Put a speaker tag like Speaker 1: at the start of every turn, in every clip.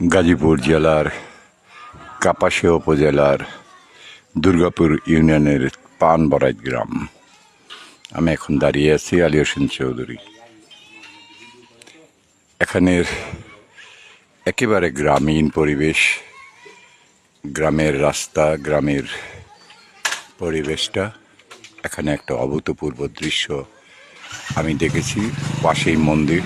Speaker 1: গাজীপুর জেলার কাপাসিয়া উপজেলার দুর্গাপুর ইউনিয়নের পানবরাইত গ্রাম। আমি এখন দাঁড়িয়ে আছি আলী হোসেন চৌধুরী। এখানের একেবারে গ্রামীণ পরিবেশ, গ্রামের রাস্তা, গ্রামের পরিবেশটা এখানে একটা অভূতপূর্ব দৃশ্য আমি দেখেছি। পাশেই মন্দির।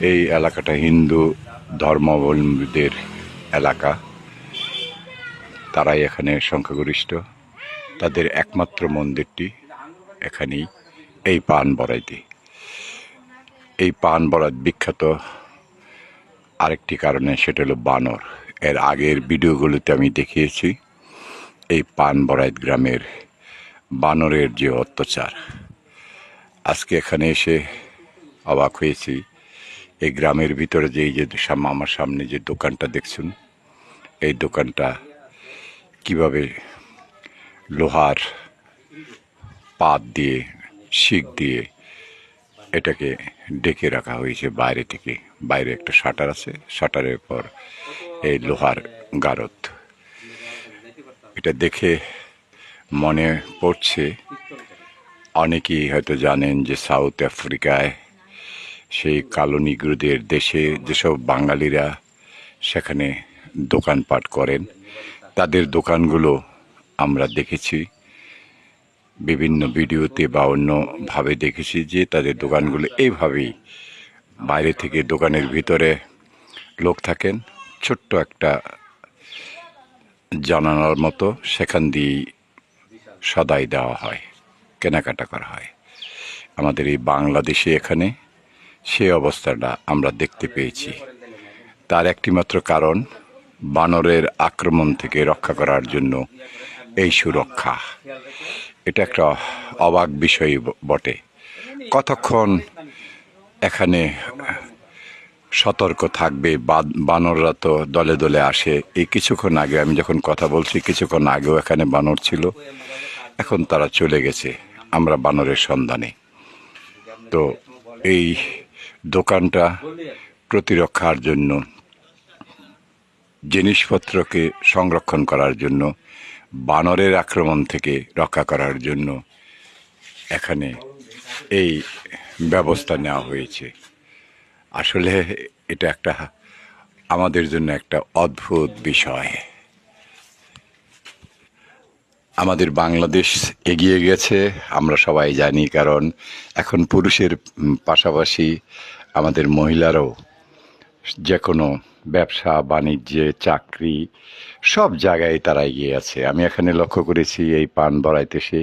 Speaker 1: এই এলাকাটা হিন্দু ধর্মাবলম্বীদের এলাকা। তারাই এখানে সংখ্যাগরিষ্ঠ। তাদের একমাত্র মন্দিরটি এখানেই এই পান বরাইতে। এই পান বরাত বিখ্যাত আরেকটি কারণে, সেটা হলো বানর। এর আগের ভিডিওগুলোতে আমি দেখিয়েছি এই পান বরাইত গ্রামের বানরের যে অত্যাচার। আজকে এখানে এসে অবাক হয়েছি এই গ্রামের ভিতরে যে, এই যে আমার সামনে যে দোকানটা দেখছেন, এই দোকানটা কীভাবে লোহার পাত দিয়ে, শিক দিয়ে এটাকে ডেকে রাখা হয়েছে বাইরে থেকে। বাইরে একটা শাটার আছে, শাটারের পর এই লোহার গারদ। এটা দেখে মনে পড়ছে, অনেকেই হয়তো জানেন যে সাউথ আফ্রিকায় সেই কালো নিগ্রোদের দেশে যেসব বাঙালিরা সেখানে দোকানপাট করেন, তাদের দোকানগুলো আমরা দেখেছি। বিভিন্ন ভিডিওতে বা অন্যভাবে দেখেছি যে তাদের দোকানগুলো এইভাবেই বাইরে থেকে দোকানের ভিতরে লোক থাকেন, ছোট্ট একটা জানানোর মতো সেখান দিয়েই সদাই দেওয়া হয়, কেনাকাটা করা হয়। আমাদের এই বাংলাদেশে এখানে সেই অবস্থাটা আমরা দেখতে পেয়েছি। তার একটিমাত্র কারণ, বানরের আক্রমণ থেকে রক্ষা করার জন্য এই সুরক্ষা। এটা একটা অবাক বিষয় বটে। কতক্ষণ এখানে সতর্ক থাকবে? বানররা তো দলে দলে আসে। এই কিছুক্ষণ আগে, আমি যখন কথা বলছি, কিছুক্ষণ আগেও এখানে বানর ছিল। এখন তারা চলে গেছে। আমরা বানরের সন্ধানে। তো এই দোকানটা প্রতিরক্ষার জন্য, জিনিসপত্রকে সংরক্ষণ করার জন্য, বানরের আক্রমণ থেকে রক্ষা করার জন্য এখানে এই ব্যবস্থা নেওয়া হয়েছে। আসলে এটা একটা আমাদের জন্য একটা অদ্ভুত বিষয়। আমাদের বাংলাদেশ এগিয়ে গেছে, আমরা সবাই জানি, কারণ এখন পুরুষের পাশাপাশি আমাদের মহিলারাও যে কোনো ব্যবসা, বাণিজ্যে, চাকরি, সব জায়গায় তারা এগিয়ে আছে। আমি এখানে লক্ষ্য করেছি এই পান বড়াইতে সে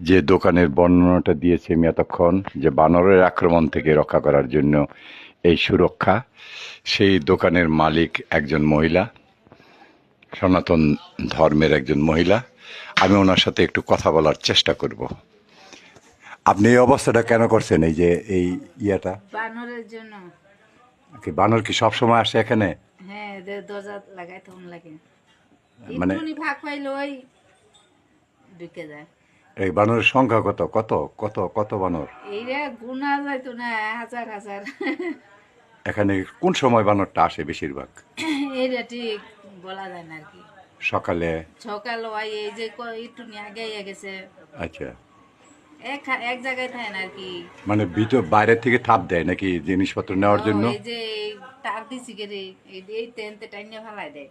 Speaker 1: যে দোকানের বর্ণনাটা দিয়েছে আমি এতক্ষণ, যে বানরের আক্রমণ থেকে রক্ষা করার জন্য এই সুরক্ষা, সেই দোকানের মালিক একজন মহিলা, সনাতন ধর্মের একজন মহিলা আমি ওনার সাথে একটু কথা বলার চেষ্টা করব। আপনি এই অবস্থাটা কেন করছেন এই যে এই ইয়েটা?
Speaker 2: বানরের জন্য।
Speaker 1: কি বানর কি সব সময় আসে এখানে?
Speaker 2: হ্যাঁ দরজা লাগাই তখন লাগে।
Speaker 1: মানে-
Speaker 2: ফাঁক পাইলে ওই ঢুকে যায়।
Speaker 1: এই বানরের সংখ্যা কত? কত? কত? কত বানর?
Speaker 2: এইটা গুনা যাইতো না হাজার হাজার।
Speaker 1: এখানে কোন সময় বানরটা আসে বেশিরভাগ?
Speaker 2: এইটা ঠিক বলা যায় না আর কি।
Speaker 1: সকালে?
Speaker 2: সকাল হয় এই যে একটু আগে গেছে।
Speaker 1: আচ্ছা।
Speaker 2: এক এক জায়গায় থাকে না আর কি।
Speaker 1: মানে ভিতর বাইরে থেকে থাপ দেয় নাকি জিনিসপত্র নেওয়ার জন্য?
Speaker 2: এই যে তার দিছি কে রে এই টেনতে টাইনে ফেলাই দেয়।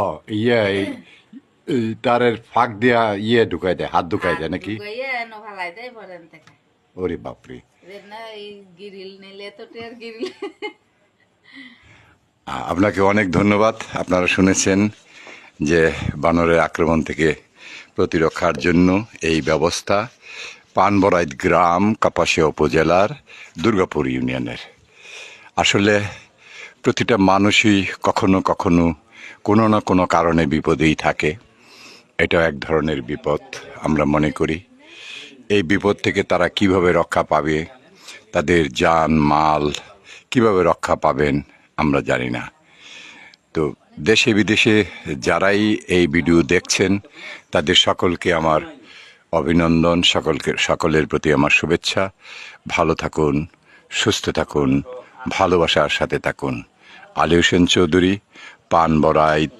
Speaker 1: ও ইয়ে এই তারের ফাঁক দিয়া ইয়ে ঢুকাই দেয় হাত ঢুকাই দেয় নাকি?
Speaker 2: ঢুকাইয়া এনে ফেলাই দেয় পরেন থেকে।
Speaker 1: ওরে বাপরে।
Speaker 2: না এই গিরিল নিলে তো টের গিরিল।
Speaker 1: আপনাকে অনেক ধন্যবাদ আপনারা শুনেছেন। যে বানরের আক্রমণ থেকে প্রতিরক্ষার জন্য এই ব্যবস্থা পানবরাইত গ্রাম, কাপাসিয়া উপজেলার দুর্গাপুর ইউনিয়নের। আসলে প্রতিটা মানুষই কখনো কখনো কোনো না কোনো কারণে বিপদেই থাকে। এটা এক ধরনের বিপদ আমরা মনে করি। এই বিপদ থেকে তারা কীভাবে রক্ষা পাবে, তাদের যান, মাল কীভাবে রক্ষা পাবেন আমরা জানি না। তো দেশে বিদেশে যারাই এই ভিডিও দেখছেন, তাদের সকলকে আমার অভিনন্দন, সকলকে, সকলের প্রতি আমার শুভেচ্ছা। ভালো থাকুন, সুস্থ থাকুন, ভালোবাসার সাথে থাকুন। আলী হোসেন চৌধুরী পান বরাইত